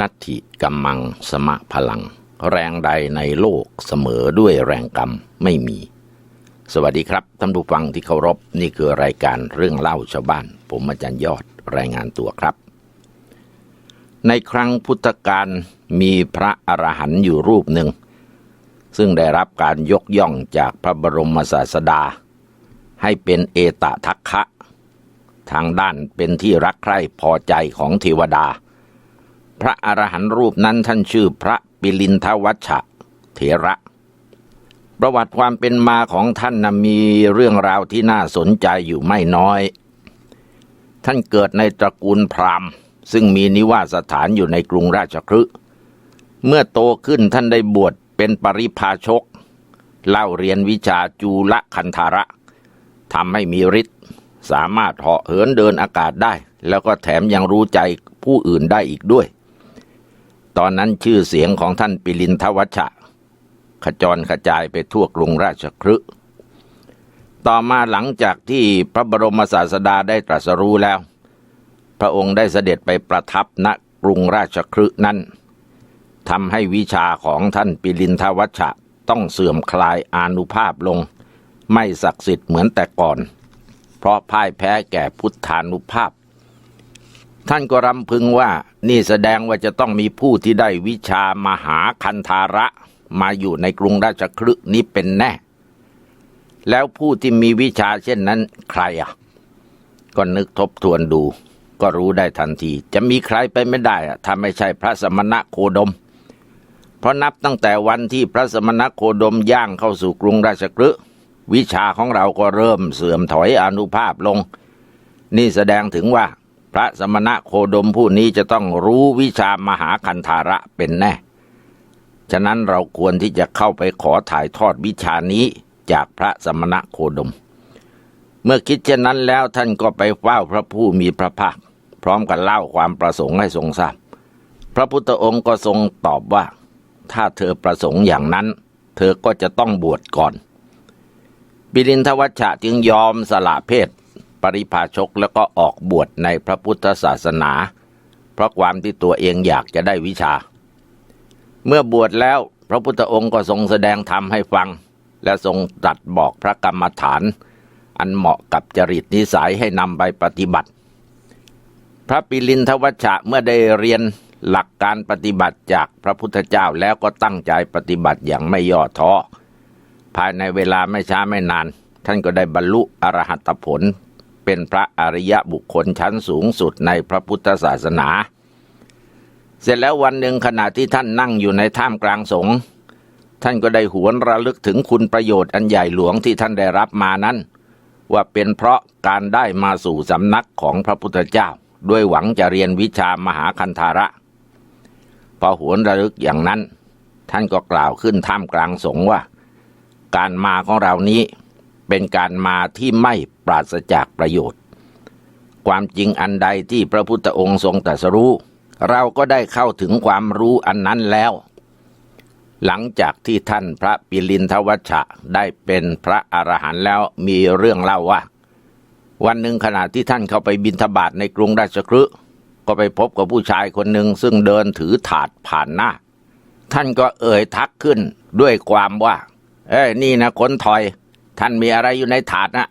นัตถิกัมมังสมะพลัง แรงใดในโลกเสมอด้วยแรงกรรมไม่มี สวัสดีครับท่านผู้ฟังที่เคารพนี่คือรายการเรื่องเล่าชาวบ้าน ผมอาจารย์ยอดรายงานตัวครับ ในครั้งพุทธกาลมีพระอรหันต์อยู่รูปหนึ่ง ซึ่งได้รับการยกย่องจากพระบรมศาสดา ให้เป็นเอตทัคคะ ทางด้านเป็นที่รักใคร่พอใจของเทวดา พระอรหันต์รูปนั้นท่านชื่อพระปิลินทวัชชะเถระ ประวัติความเป็นมาของท่านนะมีเรื่องราวที่น่าสนใจอยู่ไม่น้อย ท่านเกิดในตระกูลพราหมณ์ ซึ่งมีนิวาสถานอยู่ในกรุงราชคฤห์เมื่อโตขึ้นท่านได้บวชเป็นปริพาชก เล่าเรียนวิชาจูลคันธาระทำให้มีฤทธิ์สามารถเหาะเหินเดินอากาศได้ แล้วก็แถมยังรู้ใจผู้อื่นได้อีกด้วย ตอนนั้นชื่อเสียงของท่านปิลินทวัชชะขจรกระจายไปทั่วกรุงราชคฤห์ต่อมาหลังจากที่พระบรมศาสดาได้ตรัสรู้แล้ว พระองค์ได้เสด็จไปประทับณกรุงราชคฤห์นั้นทำให้วิชาของท่านปิลินทวัชชะต้องเสื่อมคลายอานุภาพลง ไม่ศักดิ์สิทธิ์เหมือนแต่ก่อน เพราะพ่ายแพ้แก่พุทธานุภาพ ท่านก็รำพึงว่านี่แสดงว่าจะต้องมีผู้ที่ได้วิชามหาคันธาระ มาอยู่ในกรุงราชคฤห์นี้เป็นแน่ แล้วผู้ที่มีวิชาเช่นนั้นใครอะ ก็นึกทบทวนดู ก็รู้ได้ทันที จะมีใครไปไม่ได้อะถ้าไม่ใช่พระสมณะโคดม เพราะนับตั้งแต่วันที่พระสมณะโคดมย่างเข้าสู่กรุงราชกฤห์วิชาของเราก็เริ่มเสื่อมถอยอนุภาพลง นี่แสดงถึงว่า พระสมณะโคดมผู้นี้จะต้องรู้วิชามหาคันธาระเป็นแน่ ฉะนั้นเราควรที่จะเข้าไปขอถ่ายทอดวิชานี้จากพระสมณะโคดม เมื่อคิดเช่นนั้นแล้วท่านก็ไปเฝ้าพระผู้มีพระภาค พร้อมกับเล่าความประสงค์ให้ทรงทราบ พระพุทธองค์ก็ทรงตอบว่า ถ้าเธอประสงค์อย่างนั้น เธอก็จะต้องบวชก่อน บิลินทวัชชะจึงยอมสละเพศ ปริพาชกแล้วก็ออกบวชในพระพุทธศาสนา เพราะความที่ตัวเองอยากจะได้วิชา เมื่อบวชแล้วพระพุทธองค์ก็ทรงแสดงธรรมให้ฟัง และทรงตรัสบอกพระกรรมฐาน อันเหมาะกับจริตนิสัยให้นำไปปฏิบัติ พระปิลินทวัชชะเมื่อได้เรียนหลักการปฏิบัติจากพระพุทธเจ้าแล้วก็ตั้งใจปฏิบัติอย่างไม่ย่อท้อภายในเวลาไม่ช้าไม่นาน ท่านก็ได้บรรลุอรหัตผล เป็นพระอริยบุคคลชั้นสูงสุดในพระพุทธศาสนา เสร็จแล้ววันหนึ่งขณะที่ท่านนั่งอยู่ในท่ามกลางสงฆ์ท่านก็ได้หวนระลึกถึงคุณประโยชน์อันใหญ่หลวงที่ท่านได้รับมานั้น ว่าเป็นเพราะการได้มาสู่สำนักของพระพุทธเจ้า ด้วยหวังจะเรียนวิชามหาคันธาระ พอหวนระลึกอย่างนั้น ท่านก็กล่าวขึ้นท่ามกลางสงฆ์ว่า การมาของเรานี้ เป็นการมาที่ไม่ปราศจากประโยชน์ ความจริงอันใดที่พระพุทธองค์ทรงตรัสรู้ เราก็ได้เข้าถึงความรู้อันนั้นแล้ว หลังจากที่ท่านพระปิลินทวัชชะได้เป็นพระอรหันต์แล้วมีเรื่องเล่าว่า วันหนึ่งขณะที่ท่านเข้าไปบินทบาทในกรุงราชคฤห์ก็ไปพบกับผู้ชายคนหนึ่งซึ่งเดินถือถาดผ่านหน้า ท่านก็เอ่ยทักขึ้นด้วยความว่า เอ้ยนี่นะคนถอย ท่านมีอะไรอยู่ในถาดนะ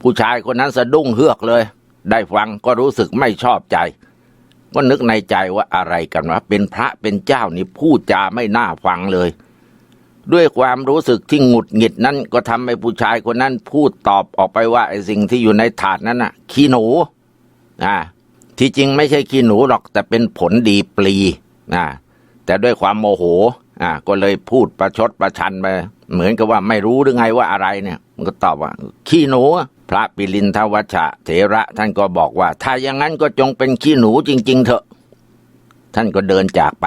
ผู้ชายคนนั้นสะดุ้งเฮือกเลย ได้ฟังก็รู้สึกไม่ชอบใจ ก็นึกในใจว่าอะไรกันวะเป็นพระเป็นเจ้านี่พูดจาไม่น่าฟังเลย ด้วยความรู้สึกที่หงุดหงิดนั้นก็ทำให้ผู้ชายคนนั้นพูดตอบออกไปว่าไอ้สิ่งที่อยู่ในถาดนั้นน่ะ ขี้หนูอ่าที่จริงไม่ใช่ขี้หนูหรอกแต่เป็นผลดีปลีอ่าแต่ด้วยความโมโห อ่า ก็เลยพูดประชดประชันไป เหมือนกับว่าไม่รู้หรือไงว่าอะไรเนี่ย มันก็ตอบว่า ขี้หนู พระปิลินทวัชชะเถระท่านก็บอกว่า ถ้าอย่างนั้นก็จงเป็นขี้หนูจริง ๆ เถอะ ท่านก็เดินจากไป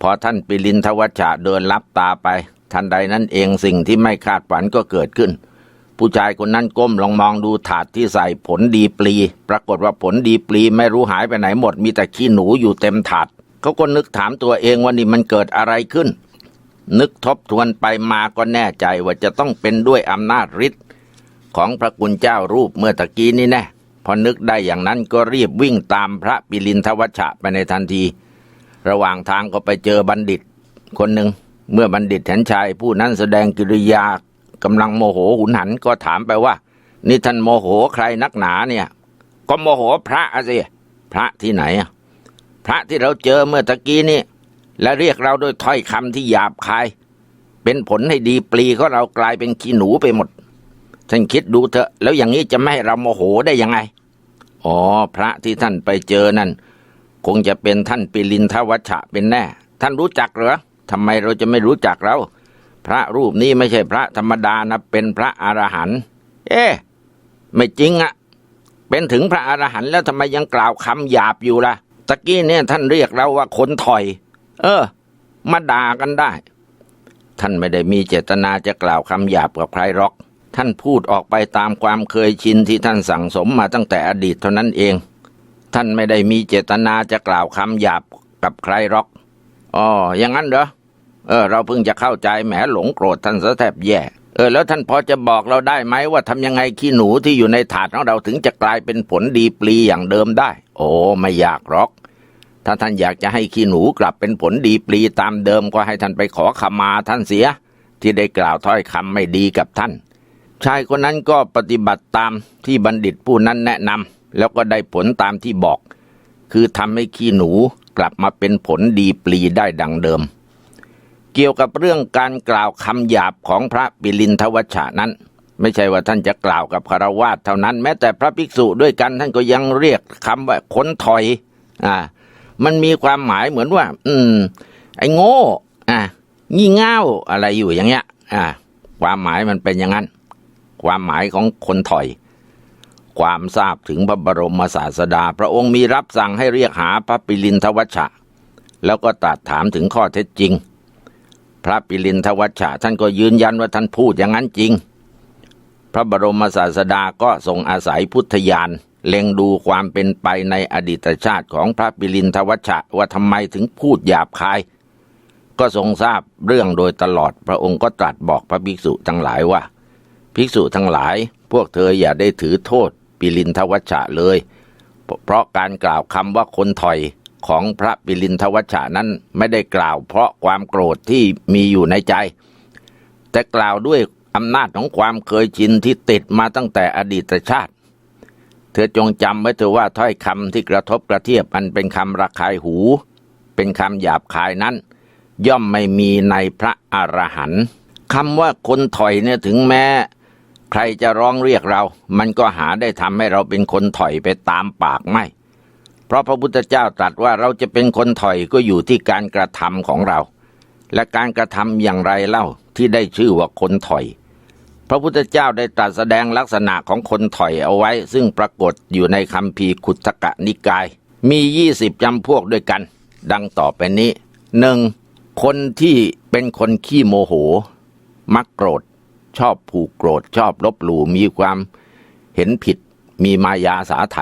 พอท่านปิลินทวัชชะเดินลับตาไป ทันใดนั้นเองสิ่งที่ไม่คาดฝันก็เกิดขึ้น ผู้ชายคนนั้นก้มลองมองดูถาดที่ใส่ผลดีปลี ปรากฏว่าผลดีปลีไม่รู้หายไปไหนหมด มีแต่ขี้หนูอยู่เต็มถาด เขาก็นึกถามตัวเองว่านี่มันเกิดอะไรขึ้น นึกทบทวนไปมาก็แน่ใจว่าจะต้องเป็นด้วยอำนาจฤทธิ์ของพระกุณเจ้ารูปเมื่อตะกี้นี้แน่พอนึกได้อย่างนั้นก็รีบวิ่งตามพระปิลินทวัชชะไปในทันที ระหว่างทางก็ไปเจอบัณฑิต คนหนึ่งเมื่อบัณฑิตเห็นชายผู้นั้นแสดงกิริยากำลังโมโหหุนหันก็ถามไปว่า นี่ท่านโมโหใครนักหนาเนี่ย ก็โมโหพระอะสิพระที่ไหนอะ พระที่เราเจอเมื่อตะกี้นี่และเรียกเราด้วยถ้อยคำที่หยาบคาย เป็นผลให้ดีปลีของเรากลายเป็นขี้หนูไปหมดท่านคิดดูเถอะ แล้วอย่างนี้จะไม่ให้เราโมโหได้ยังไง อ๋อ พระที่ท่านไปเจอนั่น คงจะเป็นท่านปิลินทวัชชะเป็นแน่ ท่านรู้จักเหรอทำไมเราจะไม่รู้จักเรา พระรูปนี้ไม่ใช่พระธรรมดานะ เป็นพระอรหันต์เอ๊ไม่จริงอะเป็นถึงพระอรหันต์แล้วทำไมยังกล่าวคำหยาบอยู่ล่ะ ตะกี้เนี่ยท่านเรียกเราว่าคนถอย เออ มาด่ากันได้ ท่านไม่ได้มีเจตนาจะกล่าวคำหยาบกับใครหรอก ท่านพูดออกไปตามความเคยชินที่ท่านสั่งสมมาตั้งแต่อดีตเท่านั้นเอง ท่านไม่ได้มีเจตนาจะกล่าวคำหยาบกับใครหรอกอ๋ออย่างนั้นเหรอเออ เราเพิ่งจะเข้าใจแหมหลงโกรธท่านซะแทบแย่ เออแล้วท่านพอจะบอกเราได้ไหมว่าทำยังไงขี้หนูที่อยู่ในถาดของเราถึงจะกลายเป็นผลดีปลีอย่างเดิมได้ โอ้ไม่อยากหรอก ถ้าท่านอยากจะให้ขี้หนูกลับเป็นผลดีปลีตามเดิมก็ให้ท่านไปขอขมาท่านเสีย ที่ได้กล่าวถ้อยคำไม่ดีกับท่าน ชายคนนั้นก็ปฏิบัติตามที่บัณฑิตผู้นั้นแนะนำแล้วก็ได้ผลตามที่บอก คือทำให้ขี้หนูกลับมาเป็นผลดีปลีได้ดังเดิม เกี่ยวกับเรื่องการกล่าวคำหยาบของพระปิลินทวัชชะนั้น ไม่ใช่ว่าท่านจะกล่าวกับคารวาสเท่านั้น แม้แต่พระภิกษุด้วยกันท่านก็ยังเรียกคำว่าคนถอย อ่า มันมีความหมายเหมือนว่า อืม ไอ้โง่อ่างี่เง่าอะไรอยู่อย่างเงี้ย อ่า ความหมายมันเป็นอย่างนั้น ความหมายของคนถอย ความทราบถึงพระบรมศาสดา พระองค์มีรับสั่งให้เรียกหาพระปิลินทวัชชะแล้วก็ตรัสถามถึงข้อเท็จจริง พระปิลินทวัชชะท่านก็ยืนยันว่าท่านพูดอย่างนั้นจริง พระบรมศาสดาก็ทรงอาศัยพุทธญาณเล็งดูความเป็นไปในอดีตชาติของพระปิลินทวัชชะว่าทำไมถึงพูดหยาบคาย ก็ทรงทราบเรื่องโดยตลอดพระองค์ก็ตรัสบอกพระภิกษุทั้งหลายว่า ภิกษุทั้งหลาย พวกเธออย่าได้ถือโทษปิลินทวัชชะเลย เพราะการกล่าวคำว่าคนถอย ของพระปิลินทวัชชะนั้นไม่ได้กล่าวเพราะความโกรธที่มีอยู่ในใจ แต่กล่าวด้วยอำนาจของความเคยชินที่ติดมาตั้งแต่อดีตชาติ เธอจงจำไว้เถอะว่าถ้อยคำที่กระทบกระเทียบมันเป็นคำระคายหู เป็นคำหยาบคายนั้น ย่อมไม่มีในพระอรหันต์คำว่าคนถอยเนี่ยถึงแม้ ใครจะร้องเรียกเรา มันก็หาได้ทำให้เราเป็นคนถอยไปตามปากไม่ เพราะพระพุทธเจ้าตรัสว่าเราจะเป็นคนถอยก็อยู่ที่การกระทำของเรา และการกระทำอย่างไรเล่าที่ได้ชื่อว่าคนถอย พระพุทธเจ้าได้ตรัสแสดงลักษณะของคนถอยเอาไว้ ซึ่งปรากฏอยู่ในคำพีขุตกะนิกาย มียี่สิบจำพวกด้วยกัน ดังต่อไปนี้หนึ่งคนที่เป็นคนขี้โมโห มักโกรธ ชอบผูกโกรธ ชอบลบหลู่มีความเห็นผิด มีมายาสาไถ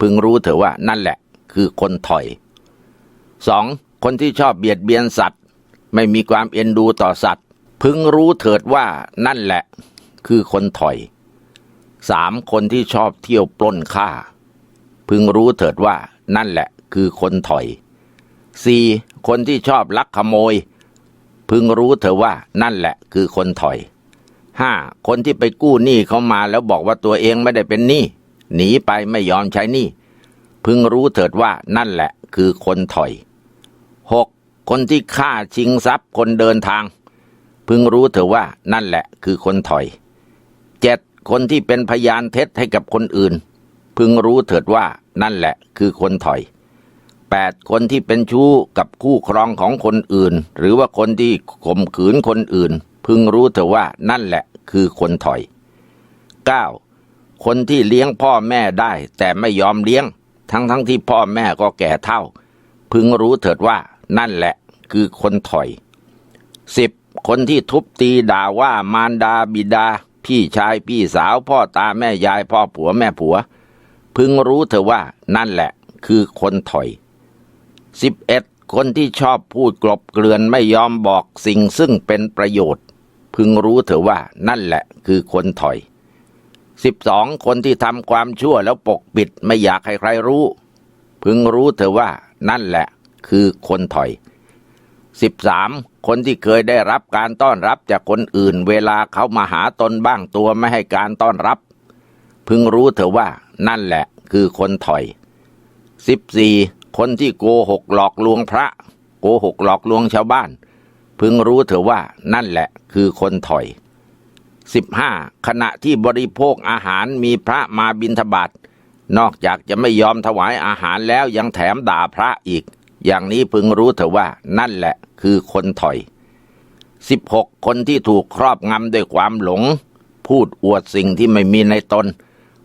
พึงรู้เถอะว่านั่นแหละ คือคนถอยสองคนที่ชอบเบียดเบียนสัตว์ ไม่มีความเอ็นดูต่อสัตว์ พึงรู้เถิดว่านั่นแหละ คือคนถอยสามคนที่ชอบเที่ยวปล้นฆ่า พึงรู้เถิดว่านั่นแหละ คือคนถอยสี่คนที่ชอบลักขโมย พึงรู้เถอะว่านั่นแหละ คือคนถอยห้าคนที่ไปกู้หนี้เขามาแล้วบอกว่าตัวเองไม่ได้เป็นหนี้ หนีไปไม่ยอมใช้นี้พึงรู้เถิดว่านั่นแหละคือคนถอยหกคนที่ฆ่าชิงทรัพย์คนเดินทาง พึงรู้เถอะว่านั่นแหละคือคนถอยเจ็ดคนที่เป็นพยานเท็จให้กับคนอื่น พึงรู้เถิดว่านั่นแหละคือคนถอยแปดคนที่เป็นชู้กับคู่ครองของคนอื่น หรือว่าคนที่ข่มขืนคนอื่น พึงรู้เถอะว่านั่นแหละคือคนถอยเก้า คนที่เลี้ยงพ่อแม่ได้ แต่ไม่ยอมเลี้ยง ทั้งทั้งที่พ่อแม่ก็แก่เท่า พึงรู้เถิดว่านั่นแหละคือคนถอยสิบคนที่ทุบตีด่าว่ามารดาบิดา พี่ชายพี่สาวพ่อตาแม่ยายพ่อผัวแม่ผัว พึงรู้เถอะว่านั่นแหละคือคนถอยสิบเอ็ดคนที่ชอบพูดกลบเกลื่อนไม่ยอมบอกสิ่งซึ่งเป็นประโยชน์ พึงรู้เถอะว่านั่นแหละคือคนถอย สิบสองคนที่ทำความชั่วแล้วปกปิดไม่อยากให้ใครรู้ พึงรู้เถอะว่านั่นแหละคือคนถอย 13. คนที่เคยได้รับการต้อนรับจากคนอื่น เวลาเขามาหาตนบ้างตัวไม่ให้การต้อนรับ พึงรู้เถอะว่านั่นแหละคือคนถอย 14. คนที่โกหกหลอกลวงพระ โกหกหลอกลวงชาวบ้าน พึงรู้เถอะว่านั่นแหละคือคนถอย 15. ขณะที่บริโภคอาหารมีพระมาบิณฑบาตนอกจากจะไม่ยอมถวายอาหารแล้วยังแถมด่าพระอีก อย่างนี้พึงรู้เถอะว่านั่นแหละคือคนถอย 16. คนที่ถูกครอบงำด้วยความหลง พูดอวดสิ่งที่ไม่มีในตน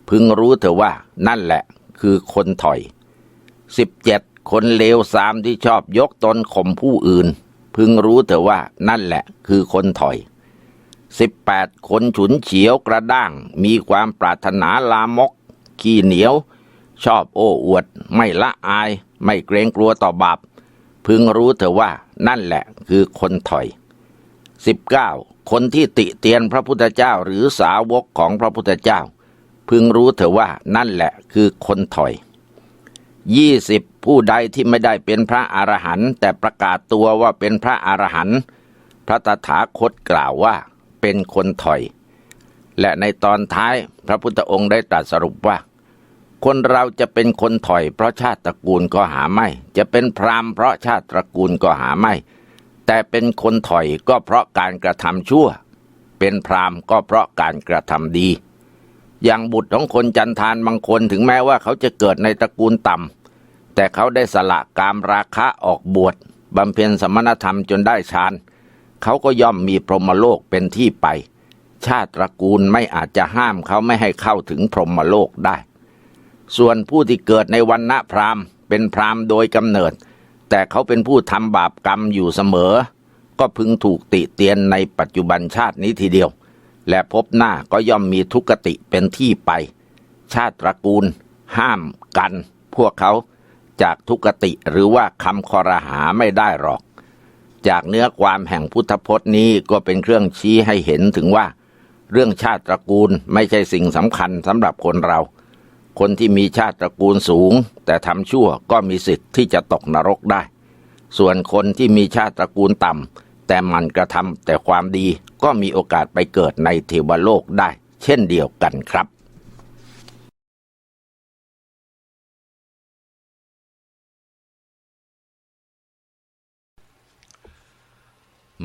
พึงรู้เถอะว่านั่นแหละคือคนถอย 17. คนเลวสามที่ชอบยกตนข่มผู้อื่น พึงรู้เถอะว่านั่นแหละคือคนถอย 18. คนฉุนเฉียวกระด้าง มีความปรารถนาลามก ขี้เหนียว ชอบโอ้อวด ไม่ละอาย ไม่เกรงกลัวต่อบาป พึงรู้เถอะว่านั่นแหละคือคนถอย 19. คนที่ติเตียนพระพุทธเจ้าหรือสาวกของพระพุทธเจ้า พึงรู้เถอะว่านั่นแหละคือคนถอย 20. ผู้ใดที่ไม่ได้เป็นพระอรหันต์แต่ประกาศตัวว่าเป็นพระอรหันต์พระตถาคตกล่าวว่า เป็นคนถอย และในตอนท้ายพระพุทธองค์ได้ตรัสสรุปว่า คนเราจะเป็นคนถอย เพราะชาติตระกูลก็หาไม่ จะเป็นพรามเพราะชาติตระกูลก็หาไม่ แต่เป็นคนถอยก็เพราะการกระทำชั่ว เป็นพรามก็เพราะการกระทำดี อย่างบุตรของคนจันทานบางคนถึงแม้ว่าเขาจะเกิดในตระกูลต่ำแต่เขาได้สละกามราคะออกบวชบำเพ็ญสมณธรรมจนได้ฌานเขาก็ย่อมมีพรหมโลกเป็นที่ไป ชาติตระกูลไม่อาจจะห้ามเขาไม่ให้เข้าถึงพรหมโลกได้ ส่วนผู้ที่เกิดในวันณะพราหมณ์ เป็นพราหมณ์โดยกำเนิด แต่เขาเป็นผู้ทำบาปกรรมอยู่เสมอ ก็พึงถูกติเตียนในปัจจุบันชาตินี้ทีเดียว และพบหน้าก็ย่อมมีทุกติเป็นที่ไป ชาติตระกูล ห้ามกัน พวกเขาจากทุกติหรือว่าคำคอรหาไม่ได้หรอก จากเนื้อความแห่งพุทธพจน์นี้ก็เป็นเครื่องชี้ให้เห็นถึงว่า เรื่องชาติตระกูลไม่ใช่สิ่งสำคัญสำหรับคนเรา คนที่มีชาติตระกูลสูง แต่ทำชั่วก็มีสิทธิ์ที่จะตกนรกได้ ส่วนคนที่มีชาติตระกูลต่ำแต่มันกระทำแต่ความดีก็มีโอกาสไปเกิดในเทวโลกได้ เช่นเดียวกันครับ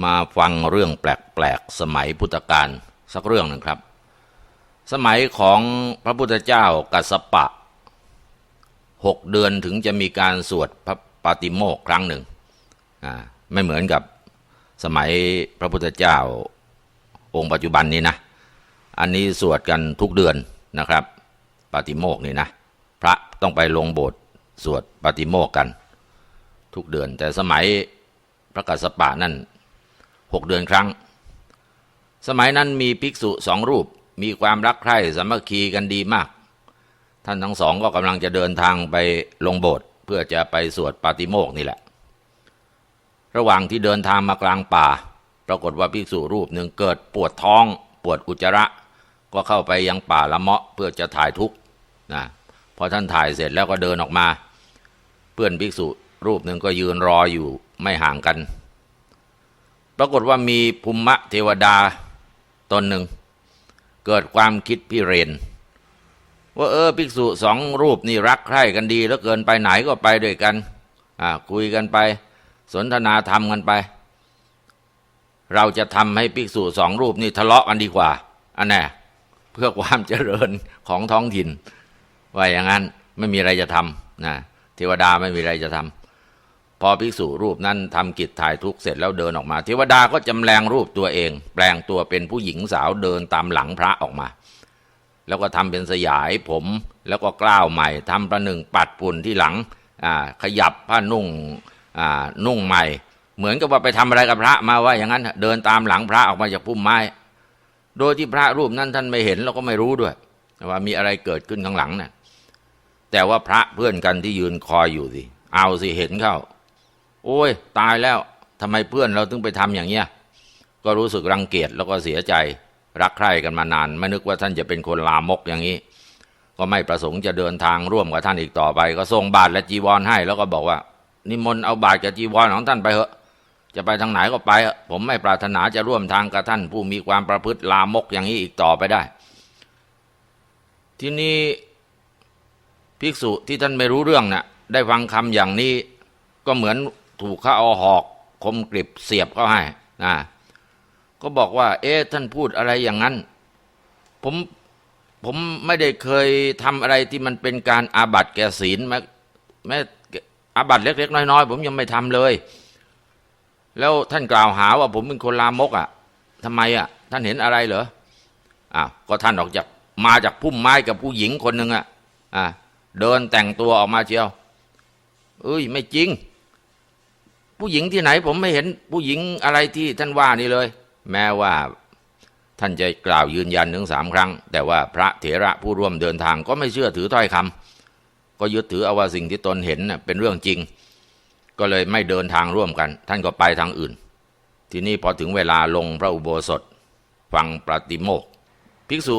มาฟังเรื่องแปลกๆสมัยพุทธกาลสักเรื่องหนึ่งครับ สมัยของพระพุทธเจ้ากัสปะหกเดือนถึงจะมีการสวดพระปาติโมกครั้งหนึ่งอ่าไม่เหมือนกับสมัยพระพุทธเจ้าองค์ปัจจุบันนี้นะ อันนี้สวดกันทุกเดือนนะครับ ปาติโมกนี่นะ พระต้องไปลงโบสถ์สวดปาติโมกกัน ทุกเดือน แต่สมัยพระกัสสปะนั่น หกเดือนครั้ง สมัยนั้นมีภิกษุสองรูปมีความรักใคร่สามัคคีกันดีมาก ท่านทั้งสองก็กำลังจะเดินทางไปลงโบสถ์เพื่อจะไปสวดปาติโมกข์นี่แหละ ระหว่างที่เดินทางมากลางป่า ปรากฏว่าภิกษุรูปหนึ่งเกิดปวดท้องปวดอุจจาระ ก็เข้าไปยังป่าละเมาะเพื่อจะถ่ายทุกข์นะพอท่านถ่ายเสร็จแล้วก็เดินออกมา เพื่อนภิกษุรูปหนึ่งก็ยืนรออยู่ไม่ห่างกัน ปรากฏว่ามีภูมะเทวดาตนหนึ่ง เกิดความคิดพิเรน ว่าเออภิกษุสองรูปนี่รักใคร่กันดีแล้วเกินไปไหนก็ไปด้วยกันอ่าคุยกันไป สนทนาธรรมกันไป เราจะทำให้ภิกษุสองรูปนี่ทะเลาะกันดีกว่าอันแน่เพื่อความเจริญของท้องถิ่นว่าอย่างนั้นไม่มีอะไรจะทำนะเทวดาไม่มีอะไรจะทำ อภิกษุรูปนั้นทำกิจถ่ายทุกเสร็จแล้วเดินออกมาเทวดาก็จำแรงรูปตัวเอง แปลงตัวเป็นผู้หญิงสาวเดินตามหลังพระออกมา แล้วก็ทำเป็นสยายผมแล้วก็กล้าวใหม่ทำประหนึ่งปัดปุ่นที่หลังขยับผ้านุ่งนุ่งใหม่ เหมือนกับว่าไปทำอะไรกับพระมาว่าอย่างนั้นเดินตามหลังพระออกมาจากพุ่มไม้ โดยที่พระรูปนั้นท่านไม่เห็นแล้วก็ไม่รู้ด้วย ว่ามีอะไรเกิดขึ้นข้างหลังน่ะแต่ว่าพระเพื่อนกันที่ยืนคอยอยู่สิเอาสิเห็นเข้า โอ้ยตายแล้วทำไมเพื่อนเราถึงไปทำอย่างเงี้ยก็รู้สึกรังเกียจแล้วก็เสียใจรักใคร่กันมานาน ไม่นึกว่าท่านจะเป็นคนลามกอย่างนี้ ก็ไม่ประสงค์จะเดินทางร่วมกับท่านอีกต่อไป ก็ส่งบาตรและจีวรให้ แล้วก็บอกว่า นิมนต์เอาบาตรกับจีวรของท่านไปเถอะ จะไปทางไหนก็ไป ผมไม่ปรารถนาจะร่วมทางกับท่าน ผู้มีความประพฤติลามกอย่างนี้อีกต่อไปได้ ที่นี้ภิกษุที่ท่านไม่รู้เรื่องน่ะ ได้ฟังคำอย่างนี้ก็เหมือน ถูกเขาเอาหอกคมกริบเสียบเข้าให้นะก็บอกว่า เอ๊ะท่านพูดอะไรอย่างนั้น ผมผมไม่ได้เคยทำอะไรที่มันเป็นการอาบัติแก่ศีลแม้แม้อาบัติเล็ก ๆ น้อยๆผมยังไม่ทำเลย แล้วท่านกล่าวหาว่าผมเป็นคนลามกอะทำไมอะ ท่านเห็นอะไรเหรออ้าวก็ท่านออกจากมาจากพุ่มไม้กับผู้หญิงคนหนึ่งอะอ่าเดินแต่งตัวออกมาเชียวเอ้ย ไม่จริง ผู้หญิงที่ไหนผมไม่เห็นผู้หญิงอะไรที่ท่านว่านี่เลย แม้ว่าท่านจะกล่าวยืนยันถึงสามครั้ง แต่ว่าพระเถระผู้ร่วมเดินทางก็ไม่เชื่อถือถ้อยคำก็ยึดถือเอาว่าสิ่งที่ตนเห็นเป็นเรื่องจริง ก็เลยไม่เดินทางร่วมกัน ท่านก็ไปทางอื่น ทีนี้พอถึงเวลาลงพระอุโบสถ ฟังปฏิโมกภิกษุ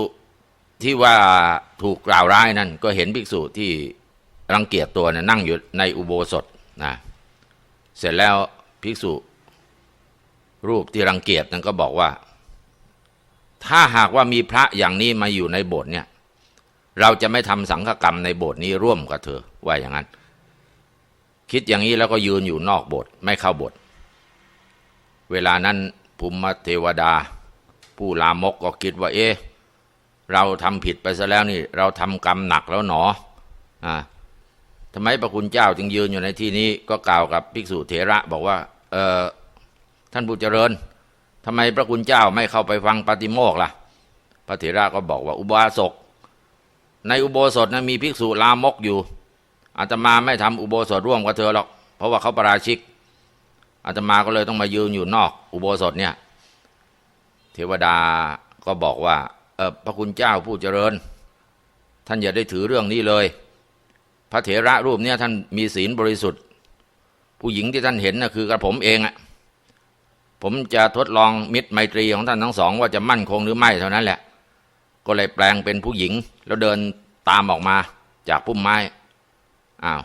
ที่ว่าถูกกล่าวร้ายนั่นก็เห็นภิกษุที่รังเกียจตัวน่ะนั่งอยู่ในอุโบสถนะ เสร็จแล้วภิกษุ รูปที่รังเกียจนั้นก็บอกว่า ถ้าหากว่ามีพระอย่างนี้มาอยู่ในโบสถ์เนี่ย เราจะไม่ทำสังฆกรรมในโบสถ์นี้ร่วมกับเธอว่าอย่างนั้น คิดอย่างนี้แล้วก็ยืนอยู่นอกโบสถ์ไม่เข้าโบสถ์เวลานั้นภูมิเทวดา ผู้ลามกก็คิดว่า เอ๊ะเราทำผิดไปซะแล้วนี่ เราทำกรรมหนักแล้วหนออ่า ทำไมพระคุณเจ้าจึงยืนอยู่ในที่นี้ก็กล่าวกับภิกษุเถระบอกว่าเออท่านผู้เจริญทำไมพระคุณเจ้าไม่เข้าไปฟังปฏิโมกล่ะ พระเถระก็บอกว่าอุบาสก ในอุโบสถนะมีภิกษุลามกอยู่อาตมาไม่ทำอุโบสถร่วมกับเธอหรอกเพราะว่าเขาประราชิกอาตมาก็เลยต้องมายืนอยู่นอก อุโบสถเนี่ย เทวดาก็บอกว่าเออพระคุณเจ้าผู้เจริญ ท่านอย่าได้ถือเรื่องนี้เลย พระเถระรูปเนี้ยท่านมีศีลบริสุทธิ์ ผู้หญิงที่ท่านเห็นนะคือกระผมเองอะผมจะทดลองมิตรไมตรีของท่านทั้งสอง ว่าจะมั่นคงหรือไม่เท่านั้นแหละ ก็เลยแปลงเป็นผู้หญิง แล้วเดินตามออกมาจากพุ่มไม้อ้าว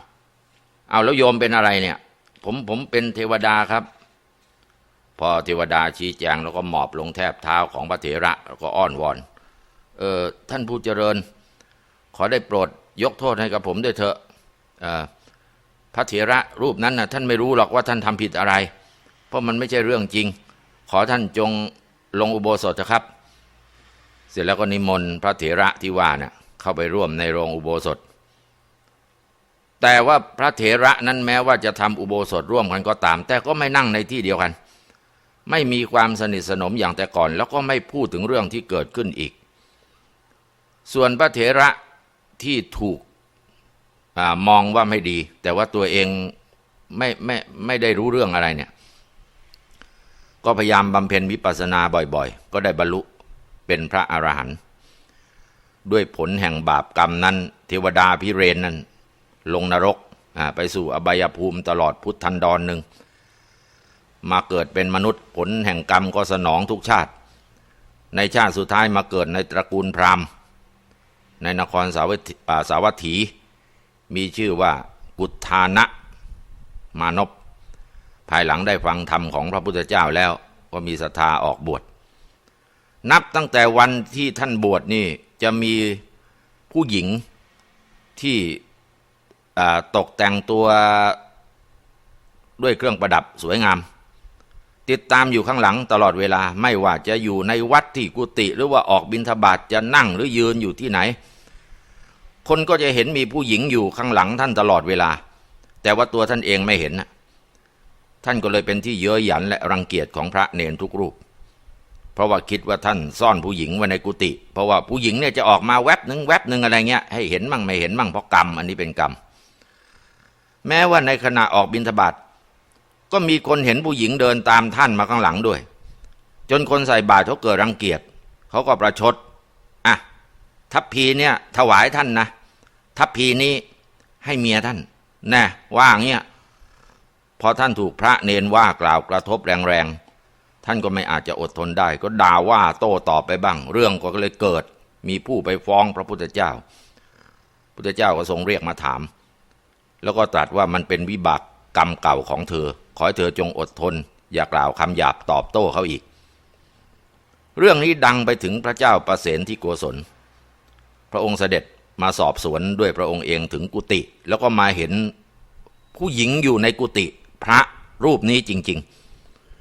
อ้าวแล้วโยมเป็นอะไรเนี่ย ผมผมเป็นเทวดาครับ พอเทวดาชี้แจงแล้วก็หมอบลงแทบเท้าของพระเถระแล้วก็อ้อนวอนเออท่านผู้เจริญ ขอได้โปรด ยกโทษให้กับผมด้วยเถอะพระเถระรูปนั้นนะท่านไม่รู้หรอกว่าท่านทำผิดอะไร เพราะมันไม่ใช่เรื่องจริง ขอท่านจงลงอุโบสถเถอะครับ เสร็จแล้วก็นิมนต์พระเถระที่ว่าเนะ่ะเข้าไปร่วมในโรงอุโบสถ แต่ว่าพระเถระนั้นแม้ว่าจะทำอุโบสถร่วมกันก็ตาม แต่ก็ไม่นั่งในที่เดียวกัน ไม่มีความสนิทสนมอย่างแต่ก่อน แล้วก็ไม่พูดถึงเรื่องที่เกิดขึ้นอีก ส่วนพระเถระ ที่ถูกอมองว่าไม่ดี แต่ว่าตัวเองไม่ไม่ไม่ได้รู้เรื่องอะไรเนี่ย ก็พยายามบำเพ็ญวิปัสสนาบ่อยๆ ก็ได้บรรลุเป็นพระอรหันต์ด้วยผลแห่งบาปกรรมนั้น เทวดาพิเรนนั้น ลงนรกไปสู่อบายภูมิตลอดพุทธันดรหนึ่งมาเกิดเป็นมนุษย์ผลแห่งกรรมก็สนองทุกชาติ ในชาติสุดท้ายมาเกิดในตระกูลพราหมณ์ ในนครสาวัตถีสาวัตถี มีชื่อว่ากุฏานะมานพภายหลังได้ฟังธรรมของพระพุทธเจ้าแล้วก็มีศรัทธาออกบวช นับตั้งแต่วันที่ท่านบวชนี่จะมีผู้หญิงที่ตกแต่งตัวด้วยเครื่องประดับสวยงาม ติดตามอยู่ข้างหลังตลอดเวลาไม่ว่าจะอยู่ในวัดที่กุฏิหรือว่าออกบิณฑบาตจะนั่งหรือยืนอยู่ที่ไหน คนก็จะเห็นมีผู้หญิงอยู่ข้างหลังท่านตลอดเวลา แต่ว่าตัวท่านเองไม่เห็น ท่านก็เลยเป็นที่เย้ยหยันและรังเกียจของพระเนนทุกรูป เพราะว่าคิดว่าท่านซ่อนผู้หญิงไว้ในกุฏิเพราะว่าผู้หญิงเนี่ยจะออกมาแวบหนึ่งแวบหนึ่งอะไรเงี้ยให้เห็นมั่งไม่เห็นมั่งเพราะกรรม อันนี้เป็นกรรม แม้ว่าในขณะออกบิณฑบาตก็มีคนเห็นผู้หญิงเดินตามท่านมาข้างหลังด้วย จนคนใส่บาตรเขาเกิดรังเกียจเขาก็ประชด ทัพพีเนี่ยถวายท่านนะทัพพีนี้ให้เมียท่านแน่ว่างเงี้ยพอท่านถูกพระเนนว่ากล่าวกระทบแรงๆท่านก็ไม่อาจจะอดทนได้ ก็ด่าว่าโต้ตอบไปบ้าง เรื่องก็เลยเกิด มีผู้ไปฟ้องพระพุทธเจ้า พุทธเจ้าก็ทรงเรียกมาถาม แล้วก็ตรัสว่ามันเป็นวิบากกรรมเก่าของเธอ ขอให้เธอจงอดทน อย่ากล่าวคำหยาบตอบโต้เขาอีก เรื่องนี้ดังไปถึงพระเจ้าประเสนที่โกศล พระองค์เสด็จมาสอบสวนด้วยพระองค์เองถึงกุฏิแล้วก็มาเห็นผู้หญิงอยู่ในกุฏิพระรูปนี้จริง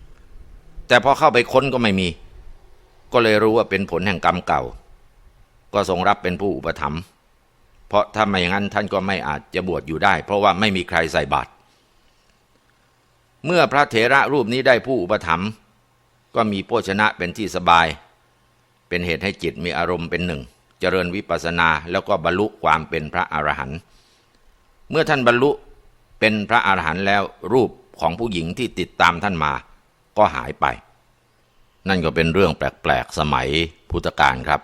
ๆ แต่พอเข้าไปค้นก็ไม่มี ก็เลยรู้ว่าเป็นผลแห่งกรรมเก่า ก็ทรงรับเป็นผู้อุปถัมภ์เพราะถ้าไม่อย่างนั้นท่านก็ไม่อาจจะบวชอยู่ได้ เพราะว่าไม่มีใครใส่บาตรเมื่อพระเถระรูปนี้ได้ผู้อุปถัมภ์ก็มีโภชนะเป็นที่สบาย เป็นเหตุให้จิตมีอารมณ์เป็นหนึ่ง เจริญวิปัสสนาแล้วก็บรรลุความเป็นพระอรหันต์เมื่อท่านบรรลุเป็นพระอรหันต์แล้วรูปของผู้หญิงที่ติดตามท่านมาก็หายไป นั่นก็เป็นเรื่องแปลกๆสมัยพุทธกาลครับ